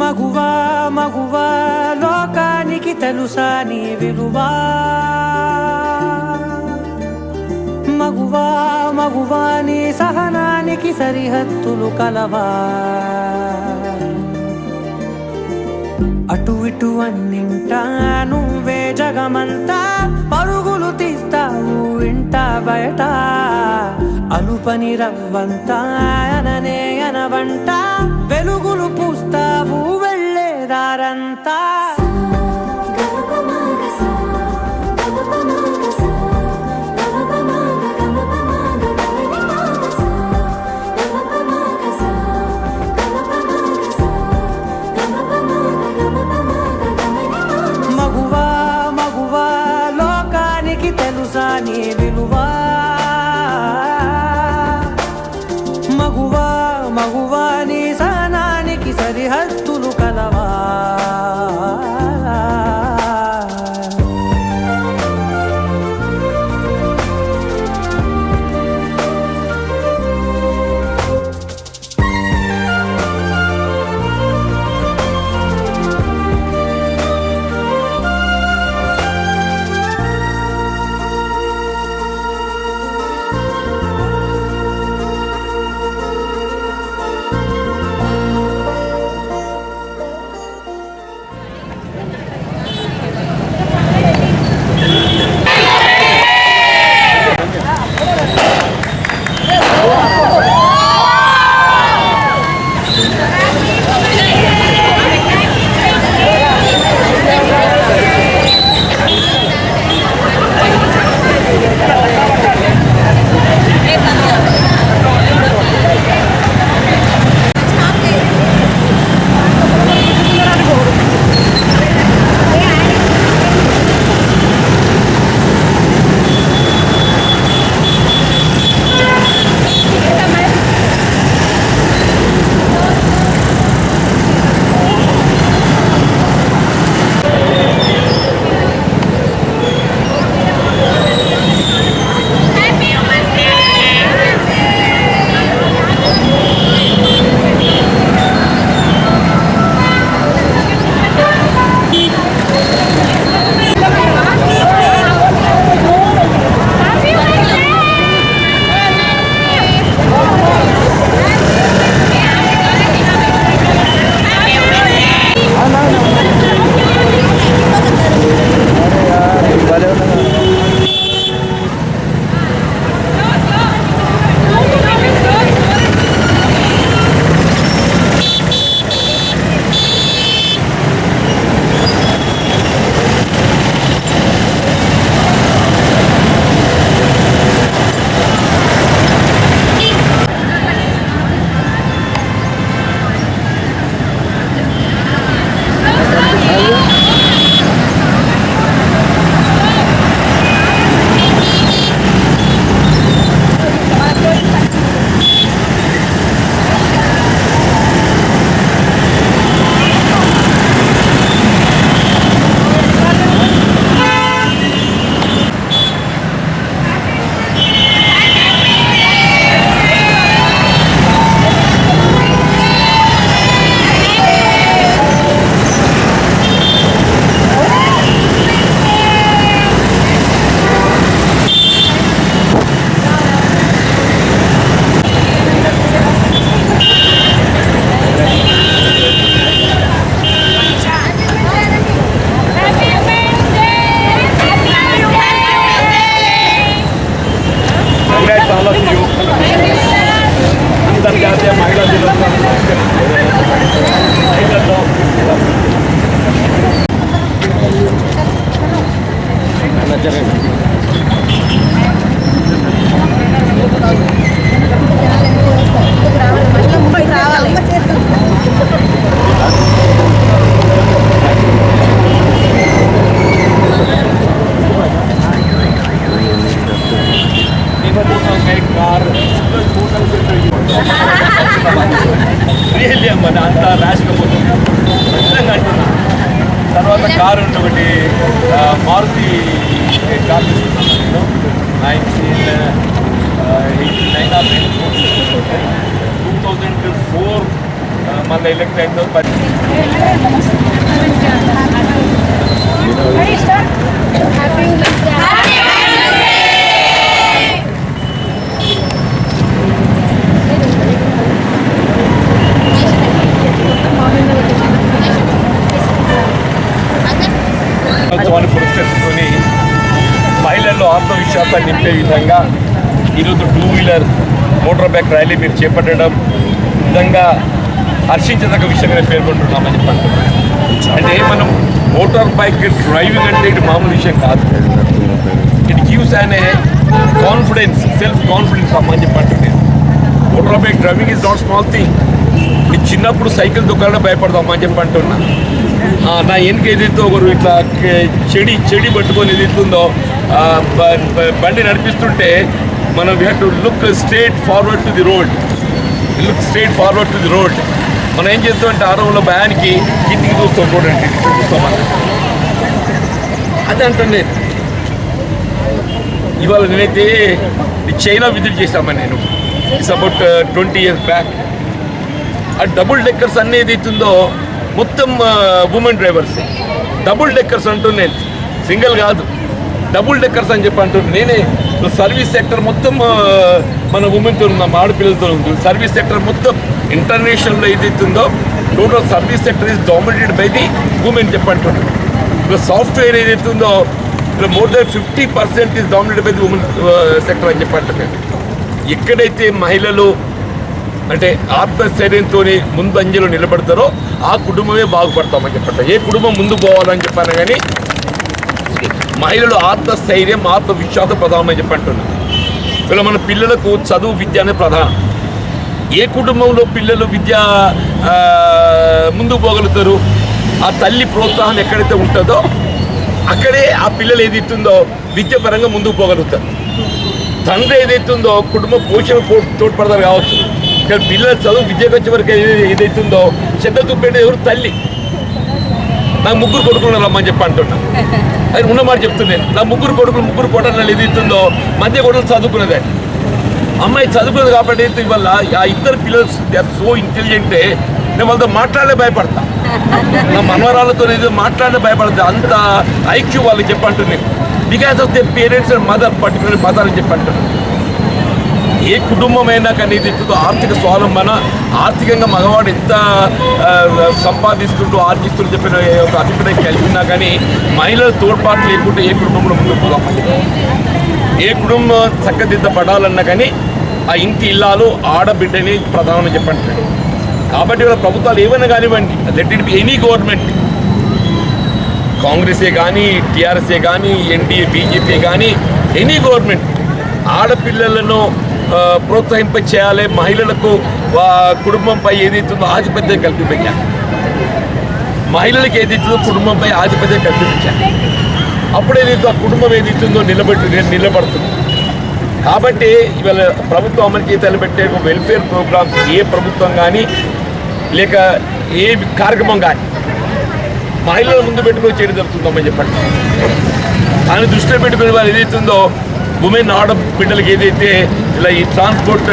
మగువా మగువా లోకానికి తెలుసా నీ విలువా మగువా మగువా నీ సహనానికి సరిహద్దులు కలవా అటు ఇటు అన్నింటా నువ్వే జగమంతా. పరుగులు తీస్తావు ఇంట బయట. అలుపని రవ్వంతా అననే అనవంట. వెలుగులు పూస్తావు వెళ్ళేదారంతా మళ్ళీ ఎలక్ట్ అయిన తర్వాత పది పురస్కరించుకొని మహిళల్లో ఆత్మవిశ్వాసాన్ని నింపే విధంగా ఈరోజు two wheeler motor bike rally మీరు చేపట్టడం. నిజంగా హర్షించదగ్గ విషయంగా పేర్కొంటున్నామని చెప్పండి అంటే మనం మోటార్ బైక్ డ్రైవింగ్ అంటే ఇది మామూలు విషయం కాదు. ఇట్ గివ్స్ అనే కాన్ఫిడెన్స్ సెల్ఫ్ కాన్ఫిడెన్స్ అమ్మని చెప్పండి motor bike driving is not small thing నేను చిన్నప్పుడు సైకిల్ దొక్కాలంటే భయపడదాం అని చెప్పి అంటున్నా. నా వెనుక ఏదైతే ఒకరు ఇట్లా చెడి చెడి పట్టుకొని ఏదైతుందో బండి నడిపిస్తుంటే మనం we to look straight forward to the road look straight forward to the road మనం ఏం చేస్తామంటే ఆరంలో భయానికి కిందికి చూస్తాం చూడండి చూస్తాం మనం అదే ఇవాళ నేనైతే చైనా విజిట్ చేశామని నేను. It's about twenty years back ఆ డబుల్ డెక్కర్స్ అన్ని ఏదైతుందో మొత్తం ఉమెన్ డ్రైవర్స్ డబుల్ డెక్కర్స్ అంటున్నాను సింగిల్ కాదు. డబుల్ డెక్కర్స్ అని చెప్పి అంటున్నాను. నేనే సర్వీస్ సెక్టర్ మొత్తం uh, మన ఉమెన్తో ఉన్నాం ఆడపిల్లలతో ఉంది. సర్వీస్ సెక్టర్ మొత్తం ఇంటర్నేషనల్లో ఏదైతుందో total service sector is dominated by the women చెప్పంటున్నాను ఇప్పుడు సాఫ్ట్వేర్ ఏదైతుందో ఇక్కడ more than fifty percent is dominated by the women sector అని చెప్పంటున్నాను ఎక్కడైతే మహిళలు అంటే ఆత్మస్థైర్యంతో ముందంజలో నిలబడతారో ఆ కుటుంబమే బాగుపడతామని చెప్పండి ఏ కుటుంబం ముందు పోవాలని చెప్పాను కానీ మహిళలు ఆత్మస్థైర్యం ఆత్మవిశ్వాసం ప్రధానమని చెప్పంటున్నాను ఇలా మన పిల్లలకు చదువు విద్య అనేది ప్రధానం. ఏ కుటుంబంలో పిల్లలు విద్య ముందు పోగలుగుతారు? ఆ తల్లి ప్రోత్సాహం ఎక్కడైతే ఉంటుందో అక్కడే ఆ పిల్లలు ఏదైతుందో విద్య పరంగా ముందుకు పోగలుగుతారు. తండ్రి ఏదైతుందో కుటుంబ పోషణ తోడ్పడతారు కావచ్చు. కానీ పిల్లల చదువు విద్యకు వచ్చే వరకు ఏదైతుందో శ్రద్ధ చూపేది ఎవరు? తల్లి. నాకు ముగ్గురు కొడుకులు రమ్మని చెప్పి అంటున్నా. అది ఉన్నమాట చెప్తున్నాను నా ముగ్గురు కొడుకులు ముగ్గురు కోటలు ఏది ఇస్తుందో మధ్య కొడుకులు చదువుకున్నదే. అమ్మాయి చదువుకున్నది కాబట్టి వల్ల ఆ ఇద్దరు పిల్లలు దే ఆర్ సో ఇంటెలిజెంటే నేను వాళ్ళతో మాట్లాడే భయపడతా. నా మనవరాలతో ఏదో మాట్లాడే భయపడతా. అంత ఐక్యూ వాళ్ళకి చెప్పంటున్నాను because of they parents and mother particular mother అని చెప్పంటున్నాను ఏ కుటుంబమైనా కానీ ఇది ఇస్తుందో ఆర్థిక స్వావలంబన ఆర్థికంగా మగవాడు ఎంత సంపాదిస్తుంటూ ఆర్జిస్తుంటూ చెప్పిన ఒక అభిప్రాయం కలిగినా కానీ మహిళల తోడ్పాటు లేకుంటే ఏ కుటుంబంలో ముందుకు ఏ కుటుంబం చక్కదిద్దపడాలన్నా కానీ ఆ ఇంటి ఇల్లాలు ఆడబిడ్డని ప్రధానం చెప్పండి. కాబట్టి వాళ్ళ ప్రభుత్వాలు ఏమైనా కానివ్వండి let it be any government. కాంగ్రెసే కానీ టీఆర్ఎస్ఏ కానీ ఎన్డీఏ బీజేపీ కానీ ఎనీ గవర్నమెంట్. ఆడపిల్లలను ప్రోత్సహింప చేయాలి మహిళలకు కుటుంబంపై ఏదైతుందో ఆధిపత్యం కల్పించాలి మహిళలకు ఏదైతుందో కుటుంబంపై ఆధిపత్యం కల్పించాలి అప్పుడు ఏదైతే ఆ కుటుంబం ఏదైతుందో నిలబెట్టి నిలబడుతుంది. కాబట్టి ఇవాళ ప్రభుత్వం అమలు చేసి పెట్టే వెల్ఫేర్ ప్రోగ్రామ్స్ ఏ ప్రభుత్వం కానీ లేక ఏ కార్యక్రమం కానీ మహిళల ముందు పెట్టుకుని చేయడం జరుగుతుందమ్మని చెప్పండి. దాన్ని దృష్టిలో పెట్టుకుని వాళ్ళు ఏదైతుందో ఉమెన్ ఆడ బిడ్డలకి ఏదైతే ఇలా ఈ ట్రాన్స్పోర్ట్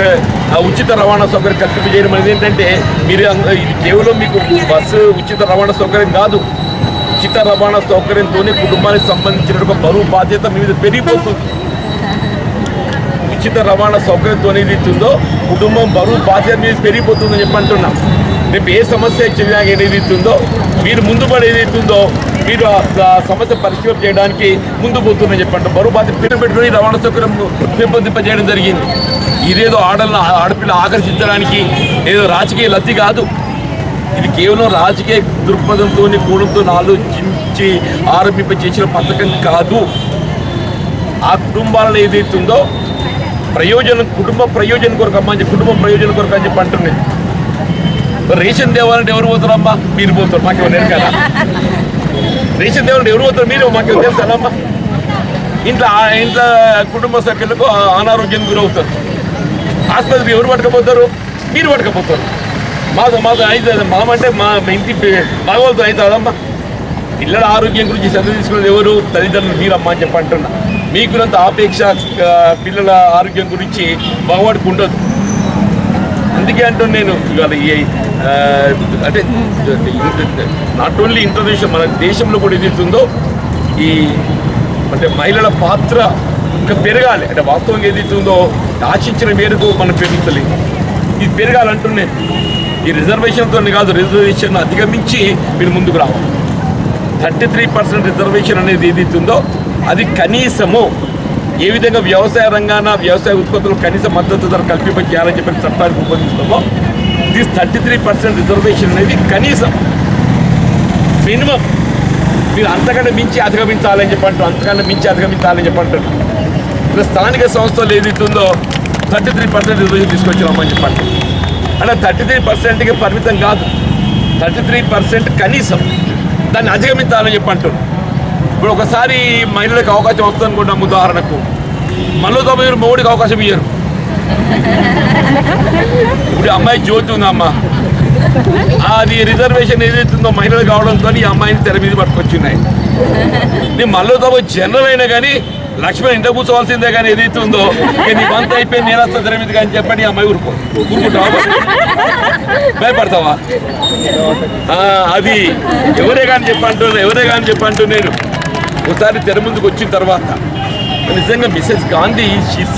ఆ ఉచిత రవాణా సౌకర్యం కల్పింప చేయడం అనేది ఏంటంటే మీరు ఇది కేవలం మీకు బస్సు ఉచిత రవాణా సౌకర్యం కాదు. ఉచిత రవాణా సౌకర్యంతోనే కుటుంబానికి సంబంధించిన ఒక బరువు బాధ్యత మీ మీద పెరిగిపోతుంది. ఉచిత రవాణా సౌకర్యంతో ఇస్తుందో కుటుంబం బరువు బాధ్యత మీద పెరిగిపోతుందని చెప్పంటున్నాం రేపు ఏ సమస్య వచ్చినా ఏదైతే మీరు ముందు పడేది ఇస్తుందో మీరు ఆ సమస్య పరిష్కారం చేయడానికి ముందు పోతుందని చెప్పండి. బరువు బాధ్యత పేరు పెట్టుకుని రవాణా సౌకర్యం పెంపొందింపజేయడం జరిగింది. ఇదేదో ఆడలను ఆడపిల్ల ఆకర్షించడానికి ఏదో రాజకీయ లబ్ధి కాదు. ఇది కేవలం రాజకీయ దృక్పథంతో కోణంతో ఆలోచించి ఆరంభింప చేసిన పథకం కాదు. ఆ కుటుంబాలను ఏదైతుందో ప్రయోజనం కుటుంబ ప్రయోజనం కొరకు అమ్మా అని కుటుంబ ప్రయోజనం కొరకు అని చెప్పి అంటున్నాయి. రేషన్ దేవాలంటే ఎవరు పోతారమ్మా? మీరు పోతారు. మాకు ఎవరు కదా. రేషన్ దేవుడు ఎవరు పోతారు మీరు మాకు తెలుసానమ్మా ఇంట్లో ఇంట్లో కుటుంబ సభ్యులకు అనారోగ్యం గురవుతారు. ఆసుపత్రికి ఎవరు పట్టుకపోతారు? మీరు పట్టుకపోతారు. మాతో మాకు అవుతుంది మామంటే మా ఇంటి మగవాళ్ళతో అవుతుందమ్మా పిల్లల ఆరోగ్యం గురించి శ్రద్ధ తీసుకునేది ఎవరు? తల్లిదండ్రులు మీరమ్మా అని చెప్పి అంటున్నా. మీకున్నంత ఆపేక్ష పిల్లల ఆరోగ్యం గురించి బాగుపడుకుంటుంది ఉండదు అందుకే అంటున్నాను నేను ఇవాళ ఈ అంటే నాట్ ఓన్లీ ఇంటర్నేషనల్ మన దేశంలో కూడా ఏదైతుందో ఈ అంటే మహిళల పాత్ర ఇంకా పెరగాలి. అంటే వాస్తవంగా ఏదైతుందో ఆశించిన మేరకు మనం పెరుగుతలేదు. ఇది పెరగాలంటున్నాను ఈ రిజర్వేషన్తో కాదు రిజర్వేషన్ అధిగమించి మీరు ముందుకు రావాలి. థర్టీ త్రీ పర్సెంట్ రిజర్వేషన్ అనేది ఏదైతుందో అది కనీసము ఏ విధంగా వ్యవసాయ రంగాన వ్యవసాయ ఉత్పత్తులు కనీస మద్దతు ధర కల్పింప చెప్పి చట్టానికి రూపొందిస్తామో this thirty three percent reservation అనేది కనీసం మినిమం. మీరు అంతకంటే మించి అధిగమించాలని చెప్పంటారు అంతకన్నా అంతకంటే మించి అధిగమించాలని చెప్పంటారు ఇక్కడ స్థానిక సంస్థలు ఏదైతుందో థర్టీ త్రీ పర్సెంట్ రిజర్వేషన్ తీసుకొచ్చినామని చెప్పండి అంటే థర్టీ త్రీ పర్సెంట్కి పరిమితం కాదు. థర్టీ త్రీ పర్సెంట్ కనీసం దాన్ని అధిగమించాలని చెప్పంటారు ఇప్పుడు ఒకసారి మహిళలకు అవకాశం వస్తుంది అనుకుంటాం ఉదాహరణకు. మనలో మీరు మోడీకి అవకాశం ఇయ్యరు. ఇప్పుడు అమ్మాయి జ్యోతి ఉందమ్మా. అది రిజర్వేషన్ ఏదైతుందో మహిళలు కావడంతో ఈ అమ్మాయిని తెర మీద పట్టుకొచ్చున్నాయి. నేను మళ్ళీతో జనరల్ అయినా కానీ లక్ష్మణ్ ఇంట కూర్చోవాల్సిందే కానీ ఏదైతే ఉందో నీ వంత అయిపోయింది నేను వస్తా తెర మీద కానీ చెప్పండి ఈ అమ్మాయి ఊరుకో. ఊరుకుంటావా? భయపడతావా? అది ఎవరే కానీ చెప్పంటున్నా ఎవరే కానీ చెప్పంటూ నేను ఒకసారి తెర ముందుకు వచ్చిన తర్వాత నిజంగా Mrs Gandhi she's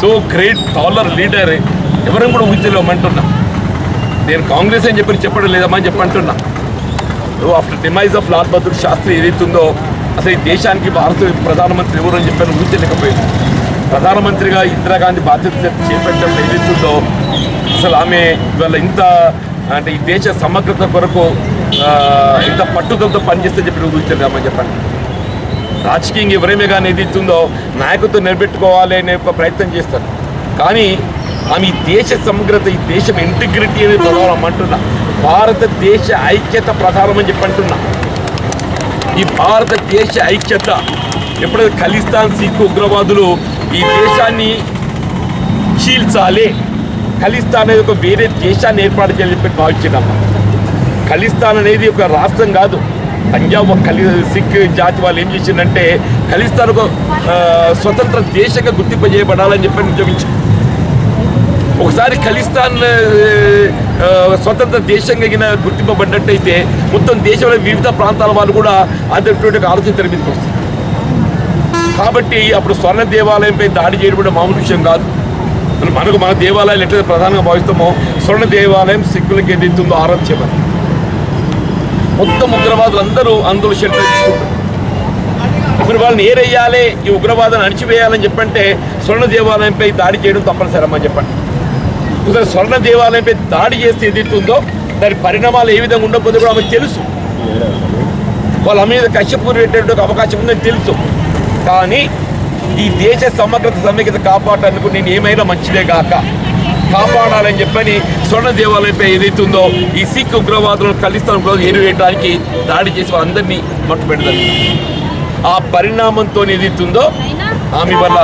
so great taller leader ఎవరైనా కూడా ఊహించలేమంటున్నా. నేను కాంగ్రెస్ అని చెప్పి చెప్పడం లేదమ్మా అని చెప్పంటున్నా after demise of Lal Bahadur Shastri ఏదైతుందో అసలు ఈ దేశానికి భారత ప్రధానమంత్రి ఎవరు అని చెప్పని ఊహించలేకపోయింది ప్రధానమంత్రిగా ఇందిరాగాంధీ బాధ్యత చేపట్టడం ఏదైతుందో అసలు ఆమె ఇవాళ ఇంత అంటే ఈ దేశ సమగ్రత కొరకు ఇంత పట్టుదలతో పనిచేస్తే చెప్పి ఊహించలేమని చెప్పండి. రాజకీయంగా ఎవరేమే కానీ ఇస్తుందో నాయకత్వం నిలబెట్టుకోవాలి అనే ఒక ప్రయత్నం చేస్తారు. కానీ ఆమె ఈ దేశ సమగ్రత ఈ దేశం ఇంటిగ్రిటీ అనేది ప్రధానం భారతదేశ ఐక్యత ప్రధానమని అని చెప్పి ఈ భారతదేశ ఐక్యత ఎప్పుడైతే ఖలిస్తాన్ సిక్కు ఉగ్రవాదులు ఈ దేశాన్ని చీల్చాలి ఖలిస్తాన్ అనేది ఒక వేరే దేశాన్ని ఏర్పాటు చేయాలని చెప్పి భావించిందమ్మా ఖలిస్తాన్ అనేది ఒక రాష్ట్రం కాదు. పంజాబ్ ఒక ఖలి సిక్ జాతి వాళ్ళు ఏం చేసిందంటే ఖలిస్తాన్ ఒక స్వతంత్ర దేశంగా గుర్తింపజేయబడాలని చెప్పి ఉద్యోగించారు ఒకసారి ఖలిస్తాన్ స్వతంత్ర దేశంగా గిన గుర్తింపబడ్డట్టయితే మొత్తం దేశంలో వివిధ ప్రాంతాల వాళ్ళు కూడా అటువంటి ఆలోచన తెర మీదకి వస్తుంది. కాబట్టి అప్పుడు స్వర్ణ దేవాలయంపై దాడి చేయడం కూడా మామూలు విషయం కాదు. మనకు మన దేవాలయాలు ఎట్లయితే ప్రధానంగా భావిస్తామో స్వర్ణ దేవాలయం సిక్కులకి ఏదైతుందో ఆరాధ్యమని మొత్తం ఉగ్రవాదులు అందరూ అందులో షెల్టర్ తీసుకుంటారు ఇప్పుడు వాళ్ళని ఏరేయాలి ఈ ఉగ్రవాదాన్ని అణిచివేయాలని చెప్పంటే స్వర్ణ దేవాలయంపై దాడి చేయడం తప్పనిసరి చెప్పండి. ఒకసారి స్వర్ణ దేవాలయంపై దాడి చేస్తే ఏదైతుందో దాని పరిణామాలు ఏ విధంగా ఉండకపోతే కూడా ఆమెకు తెలుసు. వాళ్ళ మీద కశ్యపూర్ పెట్టేటువంటి అవకాశం ఉందని తెలుసు. కానీ ఈ దేశ సమగ్రత సమైక్యత కాపాడటానికి నేను ఏమైనా మంచిదే కాక కాపాడాలని చెప్పని స్వర్ణ దేవాలయంపై ఏదైతే ఉందో ఈ సిక్ ఉగ్రవాదులను ఖలిస్తాన్ ఉగ్రవాదులు ఎరువేయడానికి దాడి చేసి వాళ్ళందరినీ మట్టు పెడతారు ఆ పరిణామంతో ఏదైతే ఉందో ఆమె వల్ల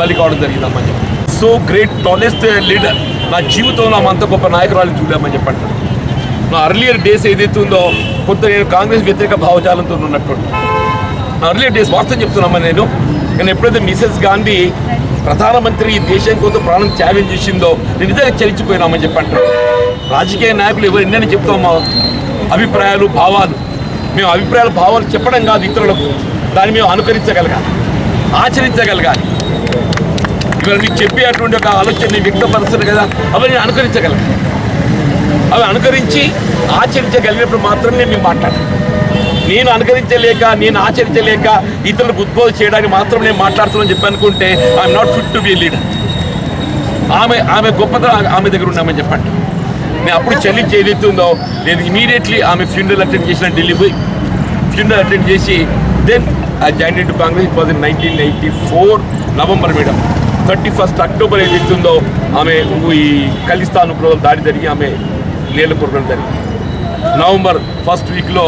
బలి కావడం జరిగిందమ్మని చెప్పి. So great tallest leader. నా జీవితంలో ఆమె అంత గొప్ప నాయకురాలు చూడామని చెప్పండి నా అర్లియర్ డేస్ ఏదైతే ఉందో కొంత నేను కాంగ్రెస్ వ్యతిరేక భావజాలంతో ఉన్నటువంటి. నా అర్లియర్ డేస్ వాస్తవం చెప్తున్నామని నేను. కానీ ఎప్పుడైతే మిసెస్ గాంధీ ప్రధానమంత్రి ఈ దేశం కోసం ప్రాణం త్యాగం చేసిందో నేను నిజంగా చెప్పి అంటారు రాజకీయ నాయకులు ఎవరు ఎన్నని చెప్తామో అభిప్రాయాలు భావాలు. మేము అభిప్రాయాలు భావాలు చెప్పడం కాదు ఇతరులకు. దాన్ని మేము అనుకరించగలగాలి. ఆచరించగలగాలి. ఇవాళ మీకు చెప్పే అటువంటి ఒక ఆలోచన వ్యక్తపరుస్తారు కదా అవన్నీ అనుకరించగలగాలి అవి అనుకరించి ఆచరించగలిగినప్పుడు మాత్రమే మేము మాట్లాడాలి నేను అనుకరించలేక నేను ఆచరించలేక ఇతరులకు ఉద్బోధ చేయడానికి మాత్రం నేను మాట్లాడుతున్నాను చెప్పి అనుకుంటే I'm not fit to be leader ఆమె ఆమె గొప్పతనం ఆమె దగ్గర ఉన్నామని చెప్పండి. నేను అప్పుడు చెల్లించి ఏదైతే ఉందో నేను ఇమీడియట్లీ ఆమె ఫ్యూనరల్ అటెండ్ చేసిన ఢిల్లీ పోయి ఫ్యూనరల్ అటెండ్ చేసి then I join to Congress it was in nineteen ninety four November madam. Thirty first October ఏదైతే ఉందో ఆమె ఈ ఖలిస్తాన్ దాడి జరిగి ఆమె నీళ్ళ కురగడం జరిగింది. నవంబర్ ఫస్ట్ వీక్లో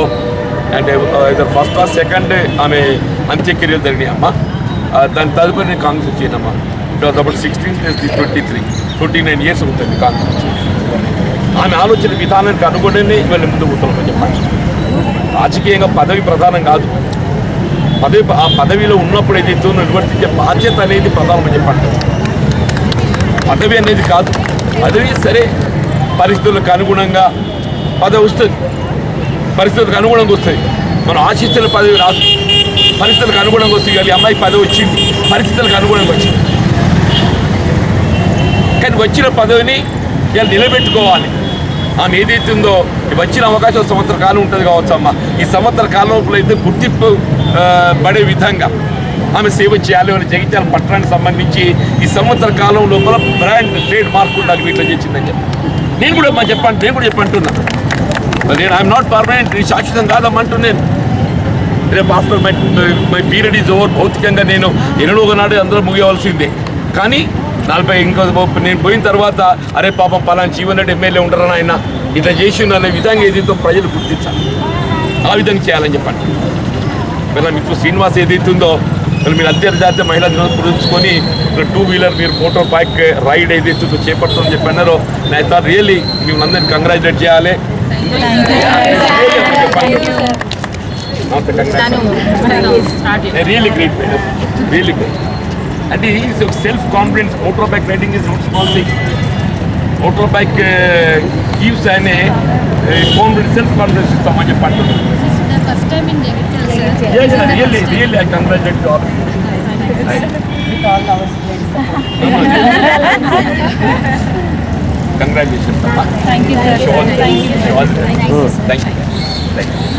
అండ్ ఫస్ట్ క్లాస్ సెకండ్ ఆమె అంత్యక్రియలు జరిగినాయి అమ్మ. దాని తదుపరి నేను Congress వచ్చానమ్మా it was about sixteen plus twenty three twenty nine years అవుతుంది కాంగ్రెస్ ఆమె ఆలోచన విధానానికి అనుగుణంగా ఇవాళ ముందు పోతున్నామని చెప్పండి రాజకీయంగా పదవి ప్రధానం కాదు. పదవి ఆ పదవిలో ఉన్నప్పుడు ఏదైతే నిర్వర్తించే బాధ్యత అనేది ప్రధానమని చెప్పండి పదవి అనేది కాదు. పదవి సరే. పరిస్థితులకు అనుగుణంగా పదవి వస్తుంది. పరిస్థితులకు అనుగుణంగా వస్తాయి. మనం ఆశిస్తున్న పదవి రాదు. పరిస్థితులకు అనుగుణంగా వస్తుంది కానీ అమ్మాయి పదవి వచ్చింది. పరిస్థితులకు అనుగుణంగా వచ్చింది. కానీ వచ్చిన పదవిని ఇలా నిలబెట్టుకోవాలి. ఆమె ఏదైతే ఉందో వచ్చిన అవకాశం సంవత్సర కాలం ఉంటుంది కావచ్చు అమ్మ. ఈ సంవత్సర కాలంలో అయితే గుర్తింపు పడే విధంగా ఆమె సేవ చేయాలి అని జగిత్యాల పట్టణానికి సంబంధించి ఈ సంవత్సర కాలం లోపల బ్రాండ్ ట్రేడ్ మార్క్ ఉండాలి వీటిలో చేసిందని చెప్పి. నేను కూడా మా చెప్పండి నేను కూడా చెప్పంటున్నాను నేను ఐఎమ్ నాట్ పర్మనెంట్ నేను శాశ్వతం కాదమ్మంటున్నాను రేపు after my my period is over భౌతికంగా నేను ఎన్నడో ఒకనాడు అందరూ ముగియవలసిందే. కానీ నలభై ఇంకో నేను పోయిన తర్వాత అరే పాపం పలానా జీవన్ రెడ్డి ఎమ్మెల్యే ఉంటారని ఆయన ఇట్లా చేసి అనే విధంగా ఏదైతే ప్రజలు గుర్తించాలి. ఆ విధంగా చేయాలని చెప్పండి. మరి మీకు శ్రీనివాస్ ఏదైతుందో మరి మీరు అంతర్జాతీయ మహిళా దినోత్సవం పురస్కొని టూ వీలర్ మీరు మోటార్ బైక్ రైడ్ ఏదైతే ఉందో చేపడుతుందని చెప్పి నేను థాట్ రియల్లీ మిమ్మల్ని అందరినీ కంగ్రాచులేట్ చేయాలి. really great man. Really good. And the ease of self-confidence, motorbike riding is not small thing. Motorbike uh, gives an uh, confidence, self-confidence to someone you partner. This is the first time in Devital, sir. Yes, yes really, really, I congratulate you all. With all our Show all the best. Thank you. Thank you.